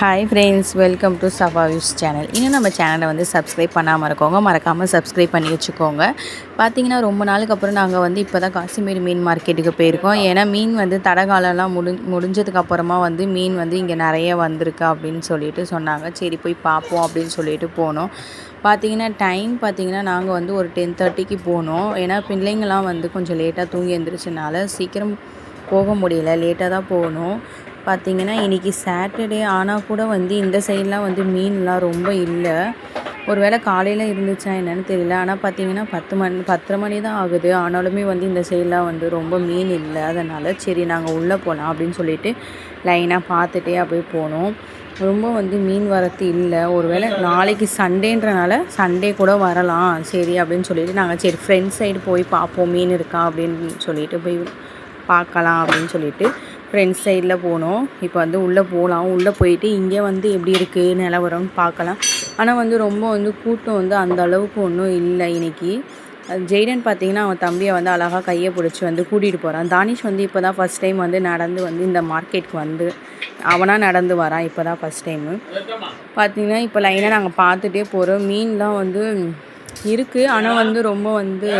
Hi friends welcome to சஃபாவியூஸ் channel இன்னும் நம்ம சேனலை வந்து சப்ஸ்கிரைப் பண்ணாமல் இருக்கோங்க. மறக்காமல் சப்ஸ்கிரைப் பண்ணி வச்சுக்கோங்க. பார்த்தீங்கன்னா ரொம்ப நாளுக்கு அப்புறம் நாங்கள் வந்து இப்போ தான் காசிமீர் மீன் மார்க்கெட்டுக்கு போயிருக்கோம். ஏன்னா மீன் வந்து தடகாலம்லாம் முடி முடிஞ்சதுக்கப்புறமா வந்து மீன் வந்து இங்கே நிறைய வந்திருக்கு அப்படின்னு சொல்லிட்டு சொன்னாங்க. சரி போய் பார்ப்போம் அப்படின்னு சொல்லிட்டு போனோம். பார்த்தீங்கன்னா டைம் பார்த்தீங்கன்னா நாங்கள் வந்து ஒரு டென் தேர்ட்டிக்கு போனோம். ஏன்னா பிள்ளைங்கள்லாம் வந்து கொஞ்சம் லேட்டாக தூங்கி எழுந்திரிச்சனால சீக்கிரம் போக முடியல. லேட்டாக தான் போகணும் பார்த்தீங்கன்னா இன்றைக்கி சாட்டர்டே ஆனால் கூட வந்து இந்த சைட்லாம் வந்து மீன்லாம் ரொம்ப இல்லை. ஒரு வேளை காலையில் இருந்துச்சா என்னென்னு தெரியல. ஆனால் பார்த்தீங்கன்னா பத்து மணி பத்தரை மணி தான் ஆகுது. ஆனாலுமே வந்து இந்த சைட்லாம் வந்து ரொம்ப மீன் இல்லை. அதனால் சரி நாங்கள் உள்ளே போகலாம் அப்படின்னு சொல்லிட்டு லைனாக பார்த்துட்டே அப்படியே போனோம். ரொம்ப வந்து மீன் வரத்து இல்லை. ஒரு வேளை நாளைக்கு சண்டேன்றனால சண்டே கூட வரலாம். சரி அப்படின்னு சொல்லிட்டு நாங்கள் சரி ஃப்ரெண்ட் சைடு போய் பார்ப்போம். மீன் இருக்கா அப்படின்னு சொல்லிட்டு போய் பார்க்கலாம் அப்படின்னு சொல்லிட்டு ஃப்ரெண்ட்ஸ் சைடில் போனோம். இப்போ வந்து உள்ளே போகலாம் உள்ளே போயிட்டு இங்கே வந்து எப்படி இருக்குது நிலவரம்னு பார்க்கலாம். ஆனால் வந்து ரொம்ப வந்து கூட்டம் வந்து அந்த அளவுக்கு ஒன்றும் இல்லை இன்னைக்கு. ஜெய்டன் பார்த்தீங்கன்னா அவன் தம்பியை வந்து அழகாக கையை பிடிச்சி வந்து கூட்டிகிட்டு போகிறான் தானிஷ் வந்து இப்போ தான் ஃபஸ்ட் டைம் வந்து நடந்து வந்து இந்த மார்க்கெட்டுக்கு வந்து அவனாக நடந்து வரான் இப்போ தான் ஃபஸ்ட் டைமு பார்த்தீங்கன்னா இப்போ லைனாக நாங்கள் பார்த்துட்டே போகிறோம் மீன்லாம் வந்து இருக்குது ஆனால் வந்து ரொம்ப வந்து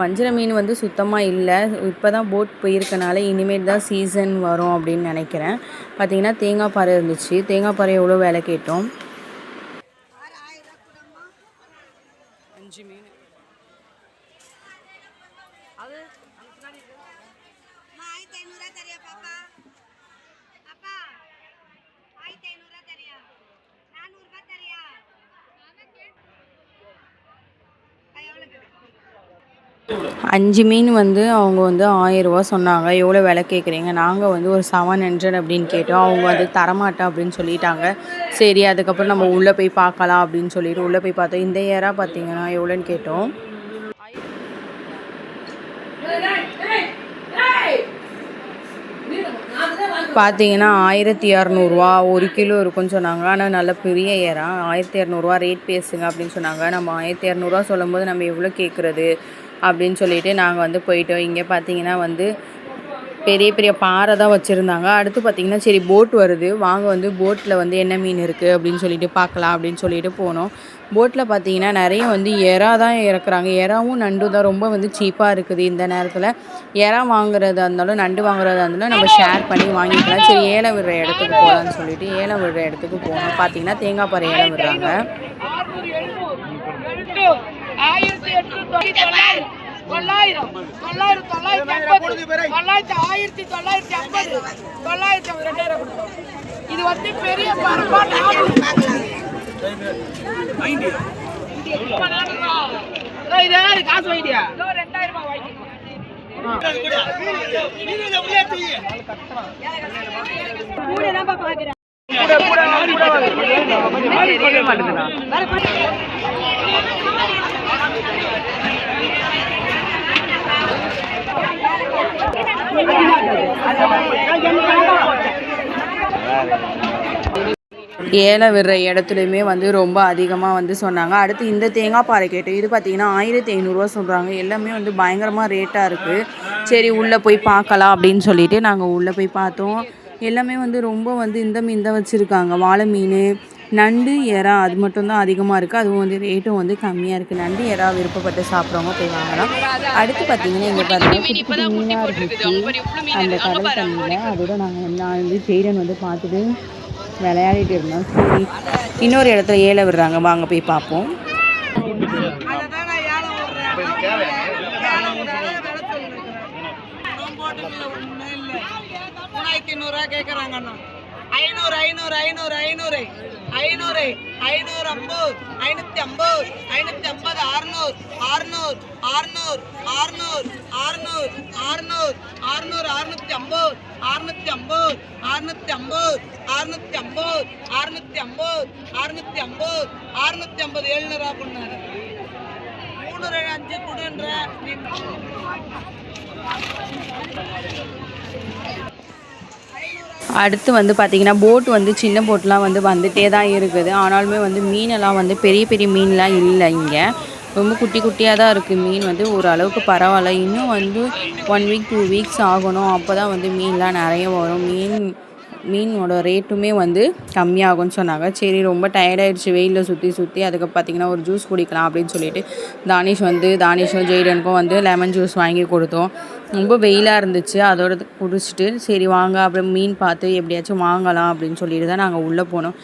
வஞ்சிர மீன் வந்து சுத்தமாக இல்லை. இப்போ தான் போட் போயிருக்கனால இனிமேல் தான் சீசன் வரும் அப்படின்னு நினைக்கிறேன். பார்த்தீங்கன்னா தேங்காய் பாறை இருந்துச்சு. தேங்காய் பாறை எவ்வளோ விலை கேட்டோம்? அஞ்சு மீன் அம்மா, ஆயிரத்தி ஐநூறுரூவா தரியா பாப்பா அப்பா ஆயிரத்தி ஐநூறுரூவா தரியா நானூறுபா தரியா எவ்வளோ அஞ்சு மீன் வந்து அவங்க வந்து ஆயிரரூவா சொன்னாங்க. எவ்வளோ விலை கேட்குறீங்க? நாங்கள் வந்து ஒரு செவன் ஹண்ட்ரட் அப்படின்னு கேட்டோம். அவங்க வந்து தரமாட்டேன் அப்படின்னு சொல்லிட்டாங்க. சரி அதுக்கப்புறம் நம்ம உள்ளே போய் பார்க்கலாம் அப்படின்னு சொல்லிட்டு உள்ளே போய் பார்த்தோம். இந்த இயராக பார்த்தீங்கன்னா எவ்வளோன்னு கேட்டோம். பார்த்தீங்கன்னா ஆயிரத்தி இரநூறுவா ஒரு கிலோ இருக்குன்னு சொன்னாங்க. ஆனால் நல்ல பெரிய ஏரா. ஆயிரத்தி இரநூறுவா ரேட் பேசுங்க அப்படின்னு சொன்னாங்க. நம்ம ஆயிரத்தி இரநூறுவா சொல்லும்போது நம்ம எவ்வளோ கேட்குறது? அப்படின்னு சொல்லிட்டு நாங்கள் வந்து போயிட்டோம். இங்கே பார்த்தீங்கன்னா வந்து பெரிய பெரிய பாறை தான் வச்சுருந்தாங்க. அடுத்து பார்த்தீங்கன்னா சரி போட் வருது. வாங்க வந்து போட்டில் வந்து என்ன மீன் இருக்குது அப்படின்னு சொல்லிட்டு பார்க்கலாம் அப்படின்னு சொல்லிட்டு போனோம். போட்டில் பார்த்தீங்கன்னா நிறைய வந்து எறா தான் இறக்குறாங்க. எறாவும் நண்டு தான் ரொம்ப வந்து சீப்பாக இருக்குது இந்த நேரத்தில். எறா வாங்குறதா இருந்தாலும் நண்டு வாங்குறதா இருந்தாலும் நம்ம ஷேர் பண்ணி வாங்கிக்கலாம். சரி ஏலம் விடுற இடத்துக்கு போகலான்னு சொல்லிட்டு ஏலம் விடுற இடத்துக்கு போனோம். பார்த்தீங்கன்னா தேங்காய் பாறை ஏலம் விடுறாங்க. ஆயிரத்தி எட்நூத்தி தொள்ளாயிரம் தொள்ளாயிரம் தொள்ளாயிரம் தொள்ளாயிரத்தி ஐம்பது தொள்ளாயிரத்தி ஆயிரத்தி தொள்ளாயிரத்தி ஐம்பது தொள்ளாயிரத்தி ரெண்டாயிரம் கொடுத்தோம் இது வந்து பெரிய பரப்பா நானூறு இப்ப நானூறுவா. இதோ இது யாரு காசு வாங்கிட்டியா இதோ ரெண்டாயிரம் ரூபாய் வாங்கிக்கோ ஏல விடுற இடத்துலையுமே வந்து ரொம்ப அதிகமாக வந்து சொன்னாங்க. அடுத்து இந்த தேங்காய் பாறை கேட்டோம். இது பார்த்திங்கன்னா ஆயிரத்தி ஐநூறுரூவா சொல்கிறாங்க எல்லாமே வந்து பயங்கரமாக ரேட்டாக இருக்குது சரி உள்ளே போய் பார்க்கலாம் அப்படின்னு சொல்லிட்டு நாங்கள் உள்ளே போய் பார்த்தோம். எல்லாமே வந்து ரொம்ப வந்து இந்த மீன் தான் வச்சுருக்காங்க. வாழை மீன் நண்டு எறா அது மட்டும்தான் அதிகமாக இருக்குது அதுவும் வந்து ரேட்டும் வந்து கம்மியாக இருக்குது நண்டு எறா விருப்பப்பட்டு சாப்பிட்றவங்க போய் வாங்கலாம். அடுத்து பார்த்தீங்கன்னா இங்கே பார்த்தீங்கன்னா குட்டி குட்டி மீனாக இருந்துச்சு. அந்த கடல் தண்ணியில் அதோட நாங்கள் நான் வந்து ஜெய்டன் வந்து பார்த்துட்டு விளையாடிட்டு இருந்தோம். சரி இன்னொரு இடத்துல ஏல விடுறாங்க. வாங்க போய் பார்ப்போம். ஐநூறுரூவா. ஐநூறு ஐநூறு ஐநூறு ஐநூறு ஐநூறு ஐநூறு ஐம்பது ஐநூத்தி ஐம்பது ஐநூத்தி ஐம்பது அறுநூறு அறுநூறு அறுநூறு அறுநூறு அறுநூறு அறுநூறு அறுநூறு அறுநூத்தி ஐம்பது அறுநூத்தி ஐம்பது அறுநூத்தி ஐம்பது அறுநூத்தி ஐம்பது அறுநூத்தி ஐம்பது அறுநூத்தி ஐம்பது அறுநூத்தி ஐம்பது எழுநூறுவா பண்ணாரு மூணு ரெண்டு அஞ்சு கொடுன்ற நீ அடுத்து வந்து பார்த்திங்கன்னா போட் வந்து சின்ன போட்லாம் வந்து வந்துட்டே தான் இருக்குது. ஆனாலுமே வந்து மீனெல்லாம் வந்து பெரிய பெரிய மீன்லாம் இல்லை இங்கே. ரொம்ப குட்டி குட்டியாக தான் இருக்குது மீன் வந்து ஓரளவுக்கு பரவாயில்ல. இன்னும் வந்து ஒன் வீக் டூ வீக்ஸ் ஆகணும். அப்போ தான் வந்து மீன்லாம் நிறைய வரும். மீன் மீனோட ரேட்டுமே வந்து கம்மியாகும்னு சொன்னாங்க. சரி ரொம்ப டயர்டாயிடுச்சு வெயிலில் சுற்றி சுற்றி அதுக்கு பார்த்தீங்கன்னா ஒரு ஜூஸ் குடிக்கலாம் அப்படின்னு சொல்லிட்டு தானிஷ் வந்து தானிஷும் ஜெய்டனுக்கும் வந்து லெமன் ஜூஸ் வாங்கி கொடுத்தோம். ரொம்ப வெயிலாக இருந்துச்சு. அதோட குடிச்சிட்டு சரி வாங்க அப்புறம் மீன் பார்த்து எப்படியாச்சும் வாங்கலாம் அப்படின்னு சொல்லிட்டு தான் நாங்கள் உள்ளே போனோம்.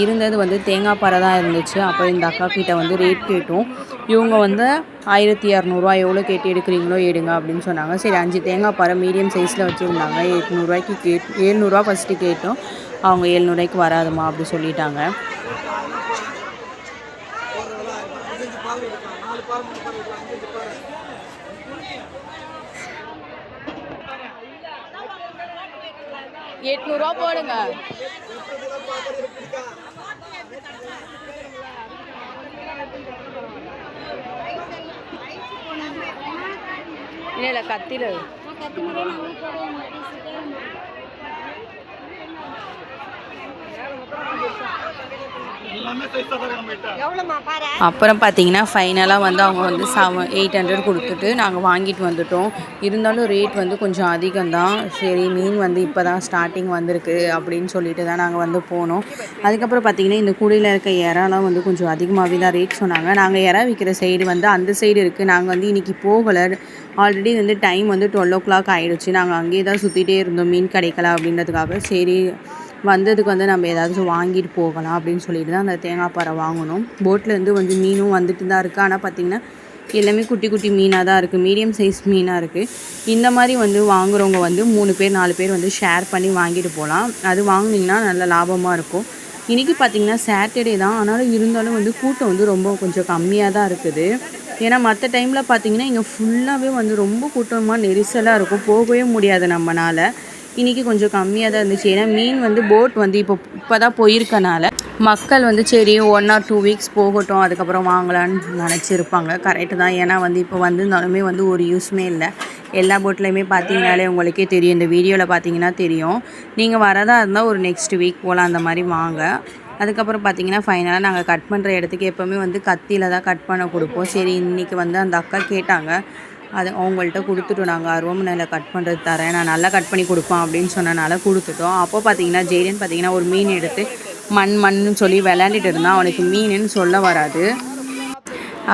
இருந்தது வந்து தேங்காய் பாறை தான் இருந்துச்சு. அப்புறம் இந்த அக்கா கிட்டே வந்து ரேட் கேட்டோம். இவங்க வந்து ஆயிரத்தி இரநூறுவா எவ்வளோ கேட்டு எடுக்கிறீங்களோ எடுங்க அப்படின்னு சொன்னாங்க. சரி அஞ்சு தேங்காய் பாறை மீடியம் சைஸில் வச்சுருந்தாங்க. எட்நூறுவாய்க்கு கேட் ஏழ்நூறுவா ஃபஸ்ட்டு கேட்டோம். அவங்க ஏழ்நூறுவாய்க்கு வராதுமா அப்படி சொல்லிட்டாங்க. எட்நூறுவா போடுங்க. இல்லை இல்லை கத்தியில் அப்புறம் பார்த்தீங்கன்னா ஃபைனலாக வந்து அவங்க வந்து செவன் எயிட் ஹண்ட்ரட் கொடுத்துட்டு நாங்கள் வாங்கிட்டு வந்துட்டோம். இருந்தாலும் ரேட் வந்து கொஞ்சம் அதிகம்தான். சரி மீன் வந்து இப்போ தான் ஸ்டார்டிங் வந்திருக்கு அப்படின்னு சொல்லிட்டு தான் நாங்கள் வந்து போனோம். அதுக்கப்புறம் பார்த்தீங்கன்னா இந்த கூடையில் இருக்க இறாலாம் வந்து கொஞ்சம் அதிகமாகவே தான் ரேட் சொன்னாங்க. நாங்கள் இறா விற்கிற சைடு வந்து அந்த சைடு இருக்குது நாங்கள் வந்து இன்றைக்கி போகலை. ஆல்ரெடி வந்து டைம் வந்து டுவெல் ஓ கிளாக் ஆகிடுச்சு நாங்கள் அங்கேயே தான் சுற்றிட்டே இருந்தோம். மீன் கிடைக்கல அப்படின்றதுக்காக. சரி வந்ததுக்கு வந்து நம்ம ஏதாச்சும் வாங்கிட்டு போகலாம் அப்படின்னு சொல்லிட்டு தான் அந்த தேங்காய் பாறை வாங்கினோம் போட்லேருந்து வந்து மீனும் வந்துட்டு தான் இருக்குது ஆனால் பார்த்திங்கன்னா எல்லாமே குட்டி குட்டி மீனாக தான் இருக்குது மீடியம் சைஸ் மீனாக இருக்குது இந்த மாதிரி வந்து வாங்குறவங்க வந்து மூணு பேர் நாலு பேர் வந்து ஷேர் பண்ணி வாங்கிட்டு போகலாம். அது வாங்கினீங்கன்னா நல்ல லாபமாக இருக்கும். இன்றைக்கி பார்த்திங்கன்னா சாட்டர்டே தான். ஆனாலும் இருந்தாலும் வந்து கூட்டம் வந்து ரொம்ப கொஞ்சம் கம்மியாக தான் இருக்குது. ஏன்னா மற்ற டைமில் பார்த்திங்கன்னா இங்கே ஃபுல்லாகவே வந்து ரொம்ப கூட்டமாக நெரிசலாக இருக்கும். போகவே முடியாது நம்மளால் இன்றைக்கி கொஞ்சம் கம்மியாக தான் இருந்துச்சு. ஏன்னா மீன் வந்து போட் வந்து இப்போ இப்போ தான் போயிருக்கனால மக்கள் வந்து சரி ஒன் ஆர் டூ வீக்ஸ் போகட்டும் அதுக்கப்புறம் வாங்கலான்னு நினச்சிருப்பாங்க. கரெக்டு தான். ஏன்னா வந்து இப்போ வந்திருந்தாலுமே வந்து ஒரு யூஸுமே இல்லை. எல்லா போட்லேயுமே பார்த்தீங்கனாலே உங்களுக்கே தெரியும். இந்த வீடியோவில் பார்த்தீங்கன்னா தெரியும். நீங்கள் வரதா இருந்தால் ஒரு நெக்ஸ்ட் வீக் போகலாம் அந்த மாதிரி வாங்க. அதுக்கப்புறம் பார்த்தீங்கன்னா ஃபைனலாக நாங்கள் கட் பண்ணுற இடத்துக்கு எப்போவுமே வந்து கத்தியில் தான் கட் பண்ண கொடுப்போம். சரி இன்றைக்கி வந்து அந்த அக்கா கேட்டாங்க. அது அவங்கள்ட்ட கொடுத்துட்டோம் நாங்கள் அருவமனையில் கட் பண்ணுறது தரேன். நான் நல்லா கட் பண்ணி கொடுப்பேன் அப்படின்னு சொன்னனால கொடுத்துட்டோம். அப்போ பார்த்தீங்கன்னா ஜெயிலன் பார்த்தீங்கன்னா ஒரு மீன் எடுத்து மண் மண்ணுன்னு சொல்லி விளையாண்டுட்டு இருந்தான். அவனுக்கு மீனுன்னு சொல்ல வராது.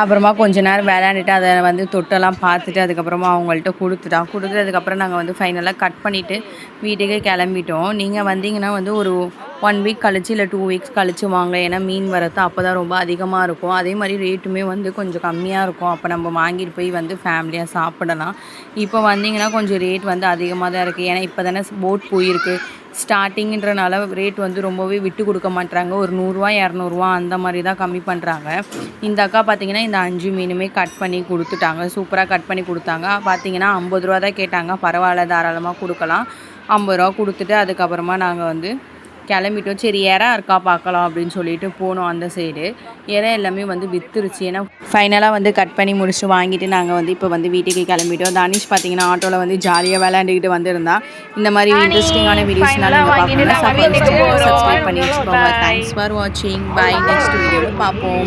அப்புறமா கொஞ்ச நேரம் விளையாண்டுட்டு அதை வந்து தொட்டெல்லாம் பார்த்துட்டு அதுக்கப்புறமா அவங்கள்ட்ட கொடுத்துட்டான். கொடுத்ததுக்கப்புறம் நாங்கள் வந்து ஃபைனலாக கட் பண்ணிவிட்டு வீட்டுக்கே கிளம்பிட்டோம். நீங்கள் வந்தீங்கன்னா வந்து ஒரு ஒன் வீக் கழிச்சு இல்லை டூ வீக்ஸ் கழிச்சு வாங்க ஏன்னா மீன் வரத்து அப்போ தான் ரொம்ப அதிகமாக இருக்கும். அதே மாதிரி ரேட்டுமே வந்து கொஞ்சம் கம்மியாக இருக்கும். அப்போ நம்ம வாங்கிட்டு போய் வந்து ஃபேமிலியாக சாப்பிடலாம். இப்போ வந்தீங்கன்னா கொஞ்சம் ரேட் வந்து அதிகமாக தான் இருக்குது ஏன்னா இப்போ தானே போட் போயிருக்கு. ஸ்டார்டிங்கன்றனால ரேட் வந்து ரொம்பவே விட்டு கொடுக்க மாட்றாங்க. ஒரு நூறுரூவா இரநூறுவா அந்த மாதிரி தான் கம்மி பண்ணுறாங்க இந்த அக்கா பார்த்தீங்கன்னா இந்த அஞ்சு மீனுமே கட் பண்ணி கொடுத்துட்டாங்க. சூப்பராக கட் பண்ணி கொடுத்தாங்க. பார்த்தீங்கன்னா ஐம்பது ரூபா தான் கேட்டாங்க. பரவாயில்ல தாராளமாக கொடுக்கலாம். ஐம்பது ரூபா கொடுத்துட்டு அதுக்கப்புறமா நாங்கள் வந்து கிளம்பிட்டோம். சரி இறா இருக்கா பார்க்கலாம் அப்படின்னு சொல்லிட்டு போனோம் அந்த சைடு இறா எல்லாமே வந்து வித்துருச்சு. ஏன்னா ஃபைனலாக வந்து கட் பண்ணி முடிச்சுட்டு வாங்கிட்டு நாங்கள் வந்து இப்போ வந்து வீட்டுக்கு கிளம்பிட்டோம். தானிஷ் பார்த்தீங்கன்னா ஆட்டோவில் வந்து ஜாலியாக விளையாண்டுக்கிட்டு வந்திருந்தா. இந்த மாதிரி இன்ட்ரெஸ்டிங்கான வீடியோஸ்னால நீங்கள் பார்க்கணும்னா சப்ஸ்கிரைப் பண்ணி வச்சுக்கோங்க. தேங்க்ஸ் ஃபார் வாட்சிங் பை நெக்ஸ்ட் வீடியோவில் பார்ப்போம்.